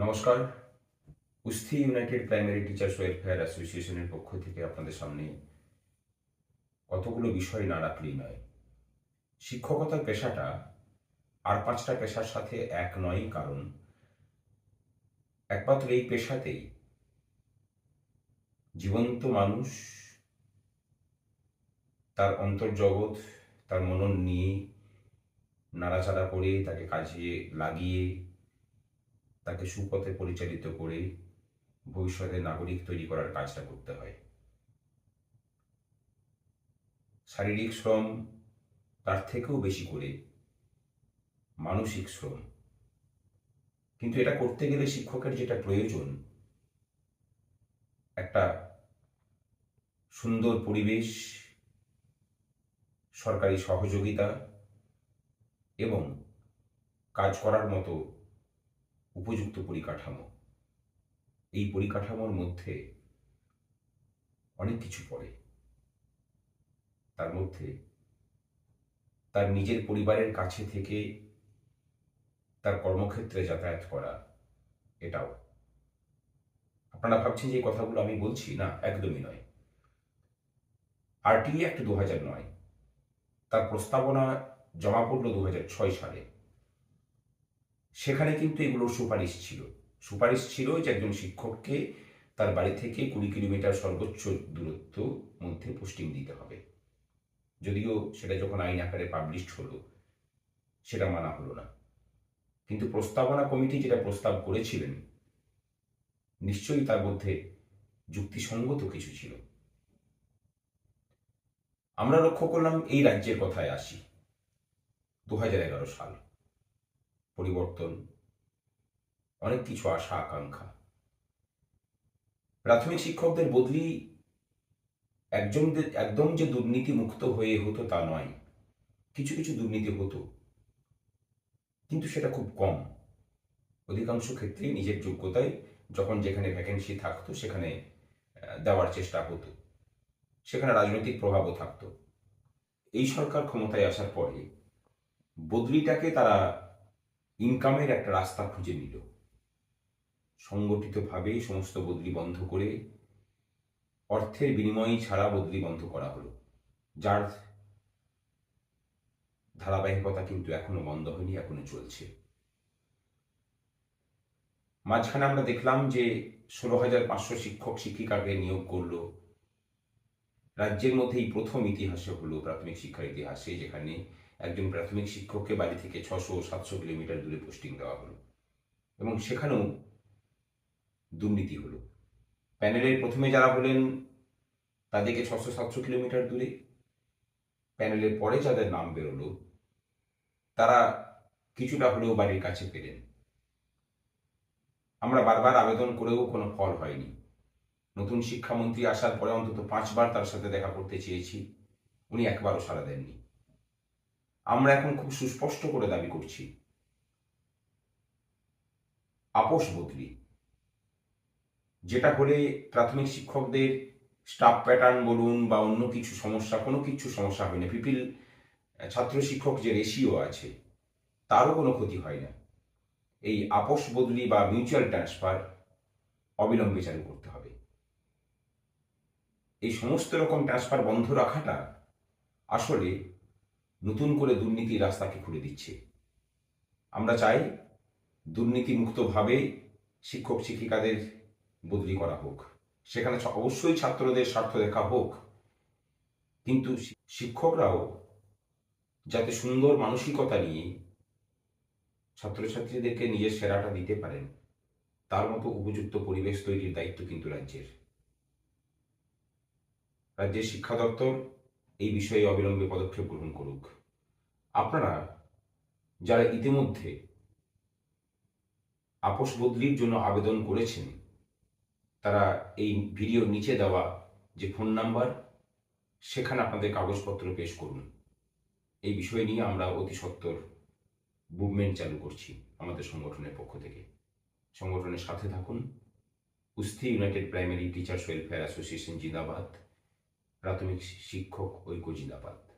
নমস্কার। কুস্তি united primary teachers welfare অ্যাসোসিয়েশনের পক্ষ থেকে আপনাদের সামনে কতগুলো বিষয় না রাখলেই নয়। শিক্ষকতার পেশাটা আর পাঁচটা পেশার সাথে এক নয় কারণ। একমাত্র এই পেশাতেই জীবন্ত মানুষ তার অন্তর্জগৎ, তার মনন নিয়ে নাড়াচাড়া করে তাকে কাজে লাগিয়ে তাকে সুপথে পরিচালিত করে ভবিষ্যতে নাগরিক তৈরি করার কাজটা করতে হয়। শারীরিক শ্রম তার থেকেও বেশি করে মানসিক শ্রম। কিন্তু এটা করতে গেলে শিক্ষকের যেটা প্রয়োজন, একটা সুন্দর পরিবেশ, সরকারি সহযোগিতা এবং কাজ করার মতো উপযুক্ত পরিকাঠামো। এই পরিকাঠামোর মধ্যে অনেক কিছু পড়ে। তার মধ্যে তার নিজের পরিবারের কাছে থেকে তার কর্মক্ষেত্রে যাতায়াত করা, এটাও। আপনারা ভাবছেন যে এই কথাগুলো আমি বলছি? না, একদমই নয়। আরটিই অ্যাক্ট দু নয়। তার প্রস্তাবনা জমা পড়ল দু হাজার ছয় সালে। সেখানে কিন্তু এগুলোর সুপারিশ ছিল। সুপারিশ ছিল যে একজন শিক্ষককে তার বাড়ি থেকে কুড়ি কিলোমিটার সর্বোচ্চ দূরত্ব মধ্যে পোস্টিং দিতে হবে। যদিও সেটা যখন আইন আকারে পাবলিশড হলো, সেটা মানা হলো না। কিন্তু প্রস্তাবনা কমিটি যেটা প্রস্তাব করেছিলেন, নিশ্চয়ই তার মধ্যে যুক্তিসঙ্গত কিছু ছিল। আমরা লক্ষ্য করলাম এই রাজ্যের কথায় আসি, দু হাজার এগারো সাল। পরিবর্তন। অনেক কিছু আশা, আকাঙ্ক্ষা। প্রাথমিক শিক্ষকদের বদলি একজন একদম যে দুর্নীতি মুক্ত হয়ে হতো তা নয়। কিছু কিছু দুর্নীতি হতো। কিন্তু সেটা খুব কম। অধিকাংশ ক্ষেত্রে নিজের যোগ্যতায় যখন যেখানে ভ্যাকেন্সি থাকতো, সেখানে দেওয়ার চেষ্টা হতো। সেখানে রাজনৈতিক প্রভাবও থাকতো। এই সরকার ক্ষমতায় আসার পরে বদলিটাকে তারা ইনকামের একটা রাস্তা খুঁজে নিল। সংগঠিতভাবে সমস্ত বদলি বন্ধ করে অর্থের বিনিময় ছাড়া বদলি বন্ধ করা হলো। যার ধারাবাহিকতা কিন্তু এখনও বন্ধ হয়নি, এখনও চলছে। মাঝখানে আমরা দেখলাম যে ষোলো হাজার পাঁচশো শিক্ষক শিক্ষিকাকে নিয়োগ করল। রাজ্যের মধ্যেই প্রথম ইতিহাসে হলো প্রাথমিক শিক্ষার ইতিহাসে, যেখানে একজন প্রাথমিক শিক্ষককে বাড়ি থেকে ছশো সাতশো কিলোমিটার দূরে পোস্টিং দেওয়া হলো এবং সেখানেও দুর্নীতি হলো। প্যানেলের প্রথমে যারা হলেন তাদেরকে ছশো সাতশো কিলোমিটার দূরে, প্যানেলের পরে যাদের নাম বেরোলো, তারা কিছুটা হলেও বাড়ির কাছে পেলেন। আমরা বারবার আবেদন করেও কোনো ফল হয়নি। নতুন শিক্ষামন্ত্রী আসার পরে অন্তত পাঁচবার তার সাথে দেখা করতে চেয়েছি, উনি একবারও সাড়া দেননি। আমরা এখন খুব সুস্পষ্ট করে দাবি করছি। আপোষ বদলি। যেটা হলে প্রাথমিক শিক্ষকদের স্টাফ প্যাটার্ন বলুন বা অন্য কিছু সমস্যা, কোনো কিছু সমস্যা হয় না। পিপিল, ছাত্র শিক্ষক যে রেশিও আছে, তারও কোনো ক্ষতি হয় না। এই আপোষ বদলি বা মিউচুয়াল ট্রান্সফার অবিলম্বে চালু করতে হবে। এই সমস্ত রকম ট্রান্সফার বন্ধ রাখাটা আসলে নতুন করে দুর্নীতির রাস্তাকে খুলে দিচ্ছে। আমরা চাই দুর্নীতিমুক্তভাবে শিক্ষক শিক্ষিকাদের বদলি করা হোক। সেখানে অবশ্যই ছাত্রদের স্বার্থ দেখা হোক। কিন্তু শিক্ষকরাও যাতে সুন্দর মানসিকতা নিয়ে ছাত্রছাত্রীদেরকে নিজের সেরাটা দিতে পারেন, তার মতো উপযুক্ত পরিবেশ তৈরির দায়িত্ব কিন্তু রাজ্যের। রাজ্যের শিক্ষা দপ্তর এই বিষয়ে অবিলম্বে পদক্ষেপ গ্রহণ করুক। আপনারা যারা ইতিমধ্যে আপোষ বদলির জন্য আবেদন করেছেন, তারা এই ভিডিওর নিচে দেওয়া যে ফোন নাম্বার, সেখানে আপনাদের কাগজপত্র পেশ করুন। এই বিষয় নিয়ে আমরা অতি সত্বর মুভমেন্ট চালু করছি আমাদের সংগঠনের পক্ষ থেকে। সংগঠনের সাথে থাকুন। কুস্তি united primary teachers welfare association জিন্দাবাদ। প্রাথমিক শিক্ষক ঐক্য জিন্দাবাদ।